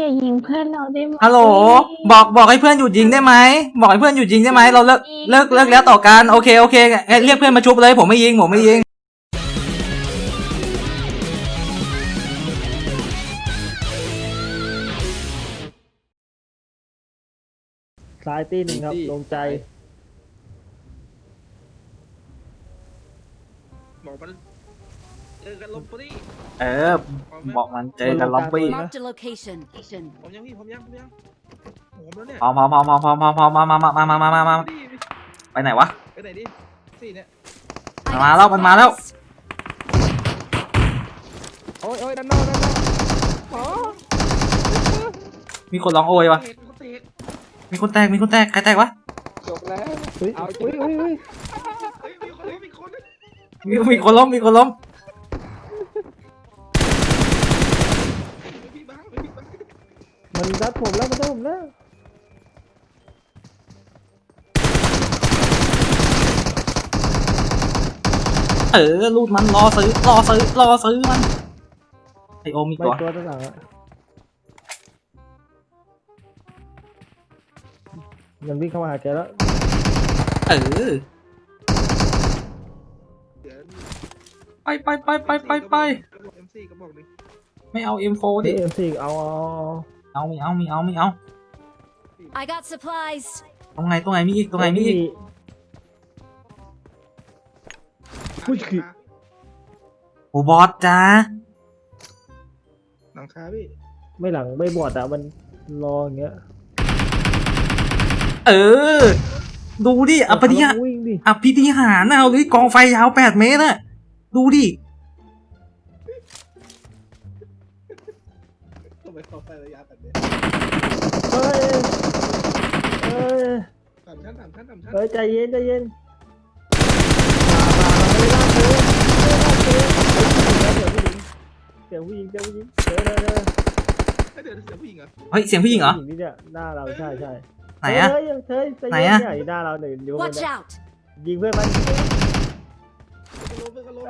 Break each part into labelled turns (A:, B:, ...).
A: อย่ายิงเพื่อนเราได้ไหม
B: ฮัลโหล บอกบอกให้เพื่อนหยุดยิงได้ไหม บอกให้เพื่อนหยุดยิงได้ไหม เราเลิกเลิกเลิกแล้วต่อกันโอเคโอเคเอ้ยเรียกเพื่อนมาชุบเลยผมไม่ยิงผมไม่ยิง
C: ซ้ายตีหนึ่งครับ ลงใจ
D: บอกมัน เจอกันลบปุรี
B: เออ บอกมันเจอกันล็อบบี้
E: Marked a location.
D: ผมยังพี่ผมยังผมยังผมแล้วเนี่ย
B: พอพอพอพอพอพอพอมามามามามามามามา
D: ดิ
B: ไปไหนวะ
D: ไปไหนดิสี่เนี่ย
E: I
B: Mà
E: got
B: đâu, mình mà đâu.
E: supplies.
D: โอ้ยโอ้ยด้านนอกด้านนอกอ๋อ
B: มีคนร้องโอยวะ
D: เตะเขาเตะ
B: มีคนแตก มีคนแตก ใครแตกวะ
D: จบแล้ว
C: เฮ้ย
D: เอา
C: เฮ้ยเฮ้ยเฮ้ย
D: เฮ้ยมีคนมีคน
B: มีมีคนล้ม มีคนล้ม
D: มีบ้างมีบ้าง
C: มันรัดผมแล้วมันรัดผมแล้ว
B: เออลูดมันรอซื้อรอซื้อรอซื้อมันไอโอมมี
C: ไม่
B: ตัว
C: ตัวด้านหลังอะมันวิ่งเข้ามาหาแกแล้ว
B: เออ
D: เดี๋ยว
B: ไปไปไปไปไปไป
D: เอ็มซีก็บอกดิ
B: ไม่เอา M4
C: เฮ้
B: ดิ
C: ยเอ็มซีเอาเอาเอา
B: เอาไม่เอาไม่เอาไม่เอา
E: I got supplies.
B: ตรงไหนตรงไหนมีอีกตรงไหนมีอีก
C: ผู้ชิ
B: โอบอสจ้า
D: หลังคาพี่
C: ไม่หลังไม่บอดอะมันรออย่างเงี้ย
B: เออ ดูดิอภิธิหาร
C: วิ่งดิ
B: อภิธิหารนะเอาเลยกองไฟยาวแปดเมตรน่ะดูดิ
D: ชั้นสามชั้นสามชั้น
C: เฮ้ยใจเย็นใจเย็นเสียงผู้หญิงเสียงผู้หญิงเดี๋ยวเดี๋ยวเดี๋ยว
D: เฮ้ยเดี๋ยวเสียงผู้หญิงเหรอ
B: เฮ้ยเสียงผู้หญิงเหรอ
C: ผู้หญิงนี่เนี่ยหน้าเราใช่ใช่
B: ไหนอะ
C: เฮ้ยเฮ้ยใจ
B: ไหน
C: เย็น
B: อะ
C: เนี่ยอยู่หน้าเราหนึ่งอยู่บน
E: Watch
C: เนี่ย
E: out.
C: ยิงเพื่อนมัน
D: เพื่อนก็ลบเพื่อนก็ลบ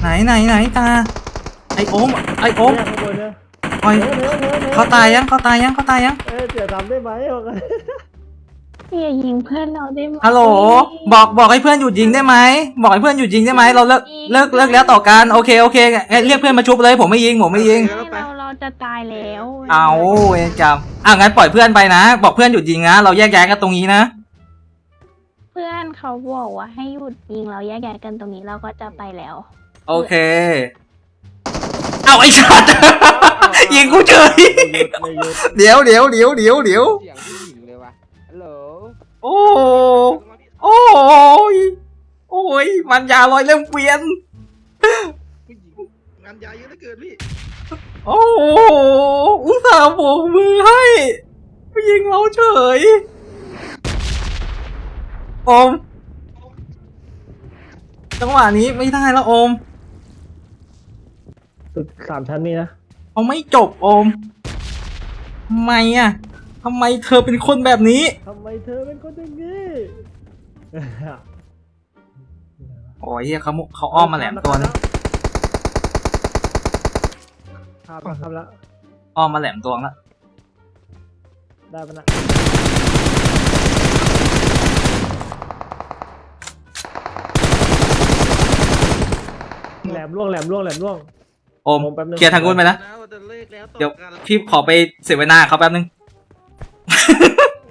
B: ไหนไหนไหนตาไอโอมไอโอม
C: เนี่ยข้างบนเนี่ย
B: คอย
C: เฮ้ยเฮ้ยเฮ้ยฮ้
B: เขาตายยังเขาตายยังเขาตายยัง
C: เอ้ยเสียทำได้ไหมบอกกัน
A: อย่ายิงเพื่อนเราได้ไหม
B: ฮัลโหล บอกบอกให้เพื่อนหยุดยิงได้ไหมบอกให้เพื่อนหยุดยิงได้ไหมเราเลิกเลิกเลิกแล้วต่อกันโอเคโอเคเอ้ยเรียกเพื่อนมาชุบเลยผมไม่ยิงผมไม่ยิง
A: ไม่เราเราจะตายแล้ว
B: เอาเองจำอะงั้นปล่อยเพื่อนไปนะ บอกเพื่อนหยุดยิงนะเราแยกย้ายกันตรงนี้นะ
A: เพื่อนเขาบอกว่าให้หยุดยิงเราแยกย้ายกันตรงนี้เราก็จะไปแล้ว
B: โอเค เอาไอ้สัตว์ ยิงกูเฉย
C: ไม่หยุด
B: เดี๋ยวเดี๋ยวเดี๋ยวเดี๋ยวเดี๋ยว
F: เสียงผู้หญิงเลยวะฮัลโหล
B: โอ้โอ้ยโอ้ยมันยาลอยเล่มเกวียน
D: ผู้หญิงงานยาเยอะเหลือเกินพี่
B: โอ้โหอุตส่าห์โบกมือให้ไปยิงเราเฉยโอม จังหวะนี้ไม่ได้แล้วโอม
C: ตึกสามชั้นนี่นะ
B: เอาไม่จบโอมทำไมอะทำไมเธอเป็นคนแบบนี้
C: ทำไมเธอเป็นคนอย่างนี้
B: โอ้ยเฮียเขามุเขาอ้อมมาแหลมตัวนึง
C: ครับครับแล้ว
B: อ้อมมาแหลมตัวแล้ว
C: ได้ปะนะแหลมล่วงแหลมล่วงแหลมล่วง
B: โอม
C: ผมแป๊บนึง
B: เคลียร์ทางนู้นไปนะ
D: เราจะเลิ กแล้วต่อ
B: เดี๋ยว
D: กัน
B: พี่ขอไปเสวนาเขาแป๊บนึง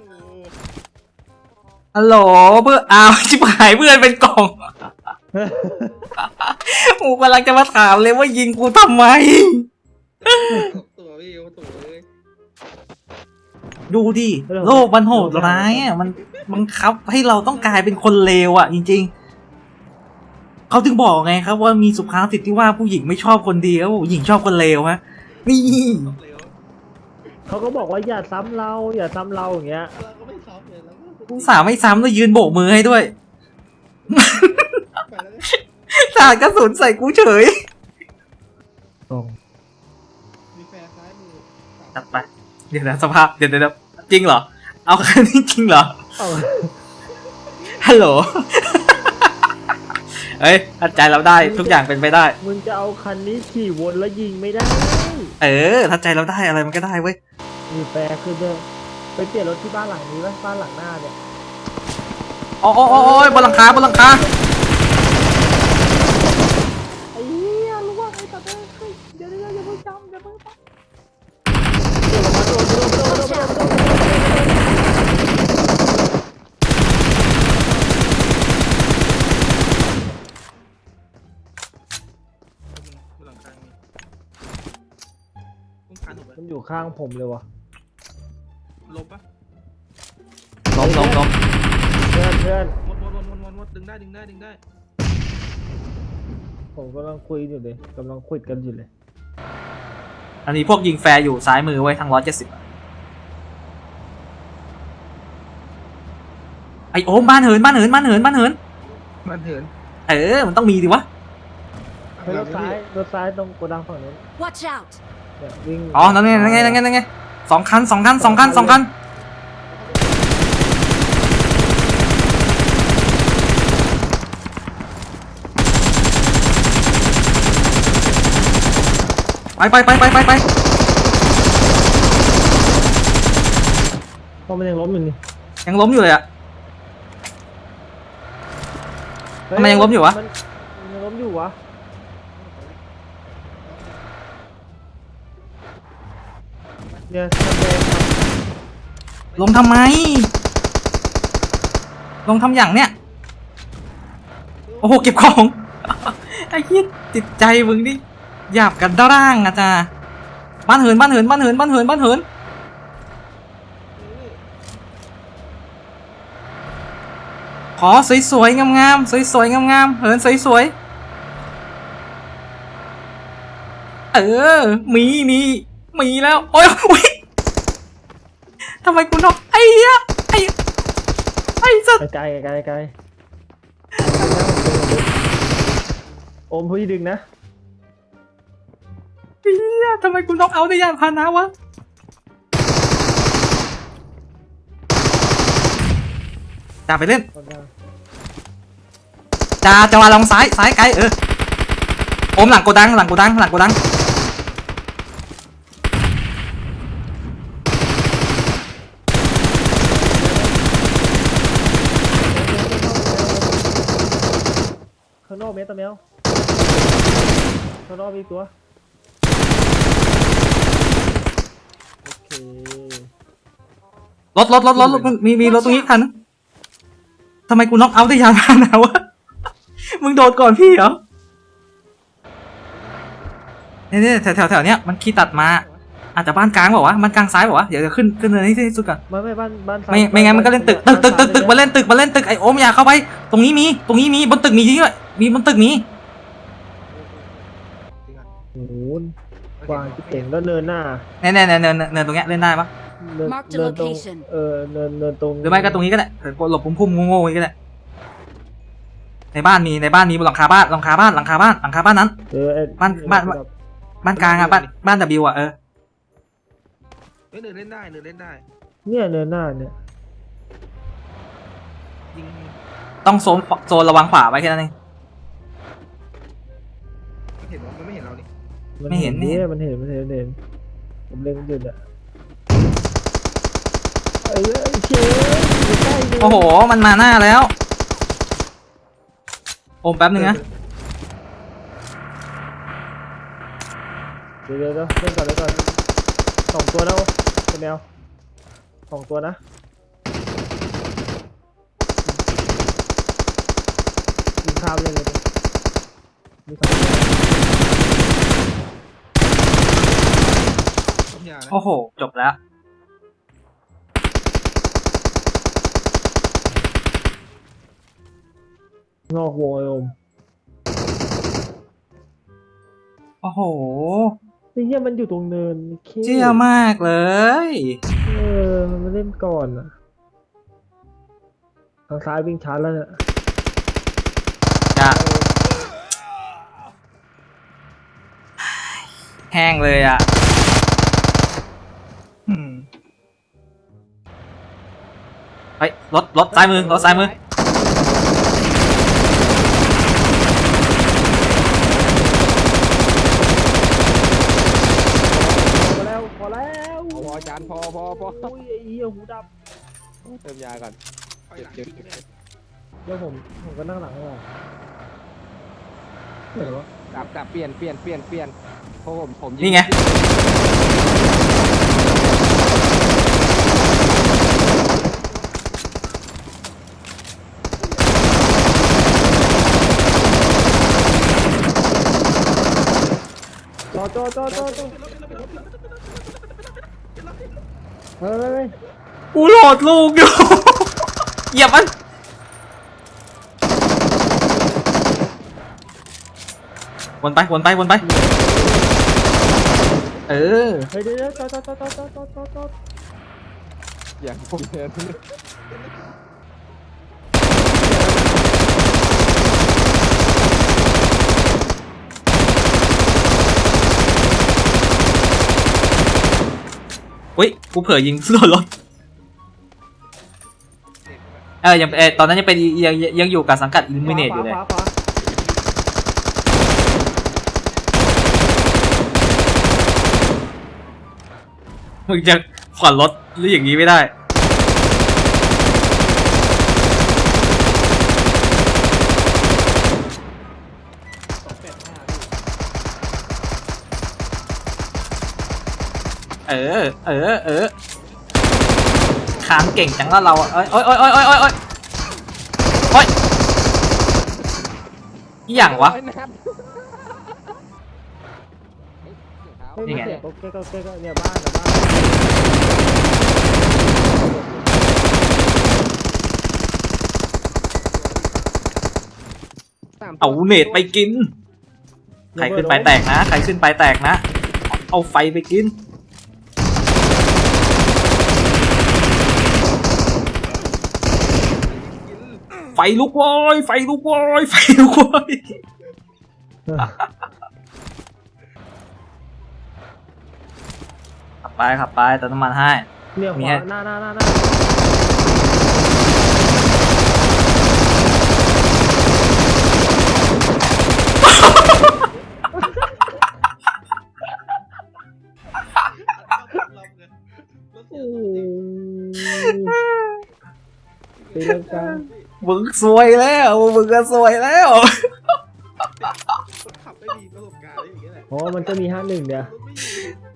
D: โอ้
B: ฮัลโหลเพื่อนอ้าวชิบหายเพื่อนเป็นกล่องกูกำลังจะมาถามเลยว่ายิงกูทำไม
D: ตัวพี่เอาตัวเลย
B: ดูดิโลกมันโหดร้ายอะมันบังคับให้เราต้องกลายเป็นคนเลวอะ จริง ๆเขาถึงบอกไงครับว่ามีสุภาษิตที่ว่าผู้หญิงไม่ชอบคนดีแล้วผู้หญิงชอบคนเลวฮะ นี่
D: เร็ว
C: เขาก็บอกว่าอย่าซ้ำเรา อย่าซ้ำเราอย่างเงี้ย
D: เราก็ไม่ซ้อมเลยแล้วก็
B: ผู้สาวไม่ซ้ำแล้วยืนโบกมือให้ด้วย
D: ไปแล้ว
B: สาดกระสุนใส่กูเฉย
D: มีแฟนซ้ายมือสาม
B: จัดไป เดี๋ยวนะสภาพเดี๋ยวเดี๋ยวจริงเหรอ เอาแค่นี้จริงเหรอ
C: เอา
B: ฮัลโหล เเฮ้ยถ้าใจเราได้ทุกอย่างเป็นไปได้
C: มึงจะเอาคันนี้ขี่วนแล้วยิงไม่ได้
B: เออถ้าใจเราได้อะไรมันก็ได้เว้ย
C: มีแปรคือเดิมไปเปลี่ยนรถที่บ้านหลังนี้ไหมบ้านหลังหน้าเนี่ย
B: โอ้โอ้โอ้โอ้ยบนหลังคาบนหลังคา
C: ไอ้เหี้ยรู้ว่าไอ้ตัดเฮ้ยเดี๋ยวเดี๋ยวอย่าเพิ่งจำอย่าเพิ่งจำ อยู่ข้างผมเลยวะ
D: ลบปะ
B: ล้มล้มล้ม
C: เพื่อนเพื่อน
D: หมดหมดหมดหมดหมดหมดดึงได้ดึงได้ดึงได้
C: ผมกำลังคุยอยู่เลยกำลังคุยกันอยู่เลย
B: อันนี้พวกยิงแฟร์อยู่ซ้ายมือไว้ยทางร้อยเจ็ดสิบไอโอมบ้านเหินบ้านเหินบ้านเหินบ้านเหิน
D: มันเหิน
B: เออ มันต้องมีดิวะ
C: เฮ้ยรถซ้ายรถซ้ายตรงโกดังฝั่งนู้น
E: Watch out!
C: เนี่ยวิ่ง
B: อ๋อนั่นไงนั่นไงนั่นไงนั่นไงสองคันสองคันสองคันสองคันไปไปไปไปไปไป
C: เพราะมันยังล้มอยู่นี่
B: ยังล้มอยู่เลยอะ
C: เฮ้
B: ทำไมยังล้มอยู่วะ
C: มันมันยังล้มอยู่วะ เนี่ยแสดงครับ
B: ลงทำไม ลงทำอย่างเนี้ย โอ้โห เก็บของ ไอ้เหี้ยจิตใจมึงนี่หยาบกันด้างอะจ้าบ้านเหินบ้านเหินบ้านเหินบ้านเหินบ้านเหิน ขอสวยๆงามๆสวยๆงามๆเหินสวยๆเออ มีมี มีแล้ว โอ้ยอุ๊ยทำไมกูนอกไอ้เหี้ยไอ้ไอ้สัส
C: ไกลไกลไกลไกลโอมพี่ดึงนะ
B: ไอ้เหี้ยทำไมกูนอกเอาได้ยานพาหนะวะจ่าไปเล่น
C: โกดัง
B: จ่าจะมาลองซ้ายซ้ายไกลเออโอมหลังโกดังหลังโกดังหลังโกดัง
C: ข้างนอกเม ตรตัวแมวข้างนอกมีอีกตัว โอเค
B: รถรถรถรถรถมีมีรถตรงนี้คันนึงทำไมกูน็อกเอาท์ได้ยานพาหนะวะ มึงโดดก่อนพี่เหรอเนี่ยเนี่ยแถวแถวแถวเนี้ยมันขี่ตัดมา อาจจะบ้านกลางเปล่าวะ มันกลางซ้ายเปล่าวะ เดี๋ยวเดี๋ยวขึ้นขึ้นเนินให้ที่สุดก่อน
C: ไม่ไม่บ้านบ้านซ้าย
B: ไม่ไม่งั้นมันก็เล่นตึกตึกตึกตึกตึกมาเล่นตึกมาเล่นตึกไอโอมอย่าเข้าไป ตรงนี้มี ตรงนี้มี บนตึกมีจริงด้วย มีบนตึกมี
C: โอ้โหกวางที่เก่งแล้วเนินหน้า
B: เนี่ยเนี่ยเนี่ยเนินเนินเนินตรงเนี้ยเล่นได้ปะ
C: เนิน
E: Mark the
C: เนินตรง
E: location
C: เออเนินเนินตรง
B: หรือไม่ก็ตรงนี้ก็ได้เออหลบพุ่มพุ่มๆโง่ๆอย่างนี้ก็ได้ในบ้านมีในบ้านมีบนหลังคาบ้านหลังคาบ้านหลังคาบ้านหลังคาบ้านนั้น
C: เออไอ้
B: บ้านบ้านบ้านกลางอะบ้านบ้านบิวอะเออ
D: เฮ้ยเดินเล่นได้เดินเล่นได้
C: เนี่ยเนินหน้าเนี่ย
D: ยิง
B: ต้องโซนโซนระวังขวาไว้แค่นั้นเอง
D: ไม่เห็น
B: ไม่เห็น
C: ยมันเห็นมันเห็นมันเห็นผมเล็งมันอยู่เนี่ยเอ้ยเอ้ยเชฟอยู่ใกล้เลย
B: โอ้โห มันมาหน้าแล้ว โอมแป๊บนึงนะ
C: เดี๋ยวเดี๋ยวเดี๋ยวเล่นก่อนเล่นก่อนสองตัวแล้วเป็นแมวสองตัวนะยิงข้ามเลยเลยดิมีสองตัว
D: มยานะ
B: โอ้โห จบแล้ว
C: นอกวงไอโอม
B: โอ้โห
C: ไอ้เหี้ยมันอยู่ตรงเนินโค
B: เจี้ยมากเลย
C: เออมันมาเล่นก่อนอะทางซ้ายวิ่งชาร์จแล้วเนี่ย
B: จะแห้งเลยอะ ฮ้รถรถซ้ายมือรถซ้ายมือ
F: พอแล้วพอแล้วพ
C: อจารพอพอพออุ้ยไอ้เหี้ยหูดั
F: เติมยาก่อน
D: เจ็บเเดี๋
C: ยวผมผมก็นั่งหลังเลยเดี๋ยววะ
F: ดับดับเปลี่ยนเปลี่ยนเปลี่ยนเปลี่ยนเพราะผมผม
B: นี่ไง
C: โตโตโตเฮ้ย
B: กูหลอดลูกอยู่ เหยียบมันวนไปวนไปวนไป เออ
C: เฮ้ยเดี๋ยวโตอตโตโตโตโตโตออ
F: ย่างผมเนี่ย
B: อุ้ยกูเผลอยิงโดนรถเออยังเออตอนนั้นยังเป็นยังยังยังอยู่กับสังกัดอิลูมิเนตอยู่เลย
C: ขวาขวาขวา
B: มึงจะผ่อนรถหรืออย่างนี้ไม่ได้ เออ เออ เออค้างเก่งจังว่าเราอะเอ้ยโอ้ยโอ้ยโอ้ยโอ้ยโอ้ยโอ้ยโอ้ยอหย่างวะ
F: นี่
B: ไง
C: เสียงโอเคโอเคก็เนี่ยบ้านเนี่ยบ้าน
F: สมตัว
B: เอาเนตไปกิน ใครขึ้นไปแตกนะ ใครขึ้นไปแตกนะ เอาไฟไปกิน ไฟลุกวอยไฟลุกวอยไฟลุกวอยขับไปขับไปเติมน้ำมันให้
C: เนี่ย
B: มี
C: หัว
B: ให้
C: หน้าหน้าหน้าหน้า
D: รับไงแล้ว
C: โอ้
D: เสียง
C: โหตีลังกา
B: มึงซวยแล้ว มึงก็ซวยแล้ว
D: คนขับไม่มีประสบการณ์อะไรอย่างเงี้ยแหละ
C: อ๋อ มันจะมีห้าหนึ่งเดียว
D: รถไม่อยู่